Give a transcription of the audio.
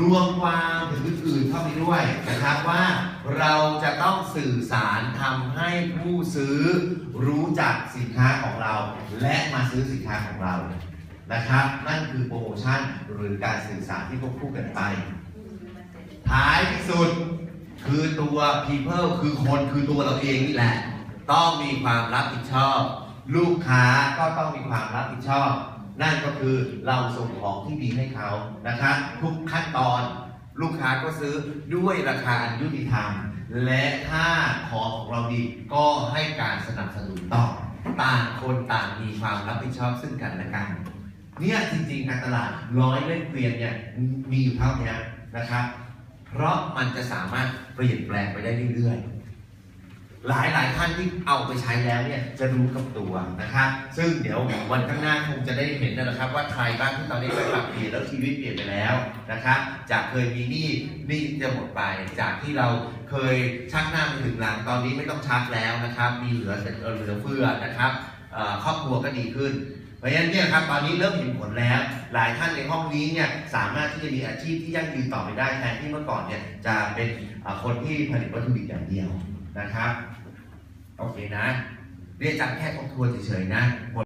รวมความถึงอื่นๆเข้าไปด้วยนะครับว่าเราจะต้องสื่อสารทำให้ผู้ซื้อรู้จักสินค้าของเรา และมาซื้อสินค้าของเรานะครับ นั่นคือโปรโมชั่นหรือการสื่อสารที่ควบคู่กันไป ท้ายที่สุดคือตัว people คือคนคือตัวเราเองนี่แหละ ต้องมีความรับผิดชอบ ลูกค้าก็ต้องมีความรับผิดชอบ นั่นก็คือเราส่งของที่ดีให้เขานะครับทุกขั้นตอนลูกค้าก็ซื้อด้วยราคาอันยุติธรรม และถ้าของของเราดีก็ให้การสนับสนุนต่อ ต่างคนต่างมีความรับผิดชอบซึ่งกันและกัน เนี่ยจริงๆการตลาดร้อยเล่มเกวียนเนี่ยมีอยู่เท่านี้นะครับ เพราะมันจะสามารถเปลี่ยนแปลงไปได้เรื่อยๆ หลายหลายท่านที่เอาไปใช้แล้วเนี่ยจะรู้กับตัวนะครับ ซึ่งเดี๋ยววันข้างหน้าคงจะได้เห็นนะครับ ว่าใครบ้างที่ตอนนี้ไปปรับเปลี่ยนแล้วชีวิตเปลี่ยนไปแล้วนะครับจากเคยมีหนี้หนี้จะหมดไป จากที่เราเคยชักหน้าไปถึงหลังตอนนี้ไม่ต้องชักแล้วนะครับ มีเหลือเอ่อเหลือเฟือนะครับครอบครัวก็ดีขึ้น เพราะฉะนั้นเนี่ยครับตอนนี้เริ่มเห็นผลแล้ว หลายท่านในห้องนี้เนี่ยสามารถที่จะมีอาชีพที่ยั่งยืนต่อไปได้แทนที่เมื่อก่อนเนี่ยจะเป็นคนที่ผลิตวัตถุดิบอย่างเดียวนะครับโอเคนะเรียกจัดแค่ทบทวนเฉยๆนะ